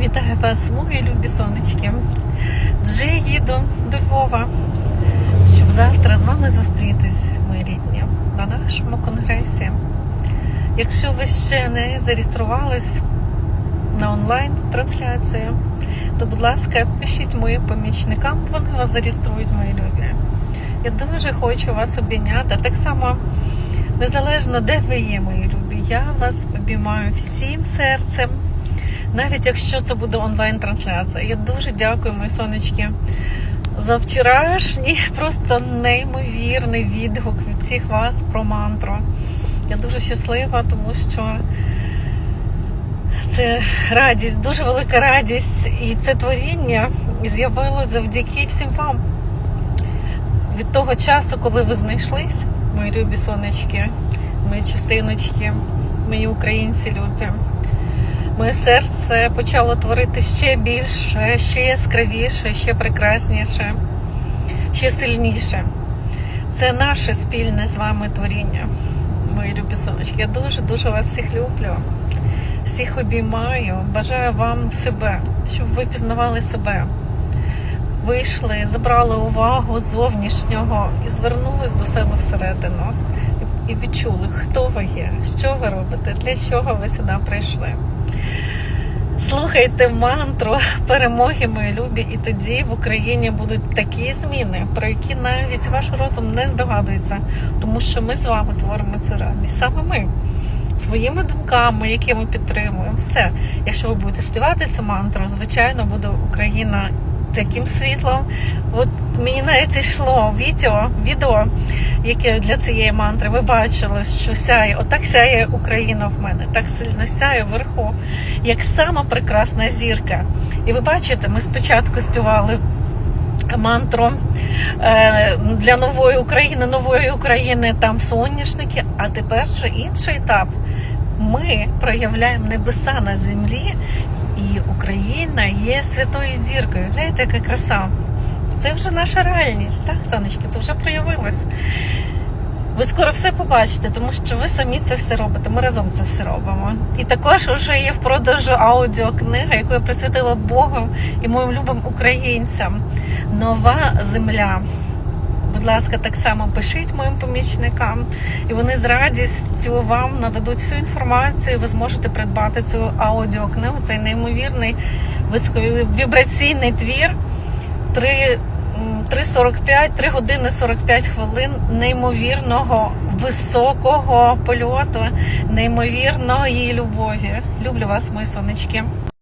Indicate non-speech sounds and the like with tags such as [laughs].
Вітаю вас, мої любі сонечки. Вже їду до Львова, щоб завтра з вами зустрітись, мої рідні, на нашому конгресі. Якщо ви ще не зареєструвались на онлайн-трансляцію, то, будь ласка, пишіть моїм помічникам, вони вас зареєструють, мої любі. Я дуже хочу вас обійняти. Так само, незалежно де ви є, мої любі, я вас обіймаю всім серцем. Навіть якщо це буде онлайн-трансляція. Я дуже дякую, мої сонечки, за вчорашній [laughs] просто неймовірний відгук від всіх вас про мантру. Я дуже щаслива, тому що це радість, дуже велика радість. І це творіння з'явилося завдяки всім вам. Від того часу, коли ви знайшлись, мої любі сонечки, мої частиночки, мої українці любі. Моє серце почало творити ще більше, ще яскравіше, ще прекрасніше, ще сильніше. Це наше спільне з вами творіння, мої любі сонечки. Я дуже-дуже вас всіх люблю, всіх обіймаю. Бажаю вам себе, щоб ви пізнавали себе. Вийшли, забрали увагу зовнішнього і звернулись до себе всередину. І відчули, хто ви є, що ви робите, для чого ви сюди прийшли. Слухайте мантру перемоги, мої любі, і тоді в Україні будуть такі зміни, про які навіть ваш розум не здогадується, тому що ми з вами творимо цю реальність. Саме ми своїми думками, які ми підтримуємо, все. Якщо ви будете співати цю мантру, звичайно, буде Україна таким світлом. От мені навіть йшло відео, відео, яке для цієї мантри ви бачили, що сяє, отак сяє Україна в мене, так сильно сяє вверху, як сама прекрасна зірка. І ви бачите, ми спочатку співали мантру е, для нової України, нової України там соняшники, а тепер вже інший етап. Ми проявляємо небеса на землі, Україна є святою зіркою. Гляньте, яка краса. Це вже наша реальність, так, Саночки, це вже проявилось. Ви скоро все побачите, тому що ви самі це все робите. Ми разом це все робимо. І також вже є в продажу аудіокнига, яку я присвятила Богу і моїм любим українцям. Нова земля. Будь ласка, так само пишіть моїм помічникам, і вони з радістю вам нададуть всю інформацію. Ви зможете придбати цю аудіокнигу, цей неймовірний високовібраційний твір. Три 3,45, 3 години 45 хвилин неймовірного високого польоту, неймовірної любові. Люблю вас, мої сонечки.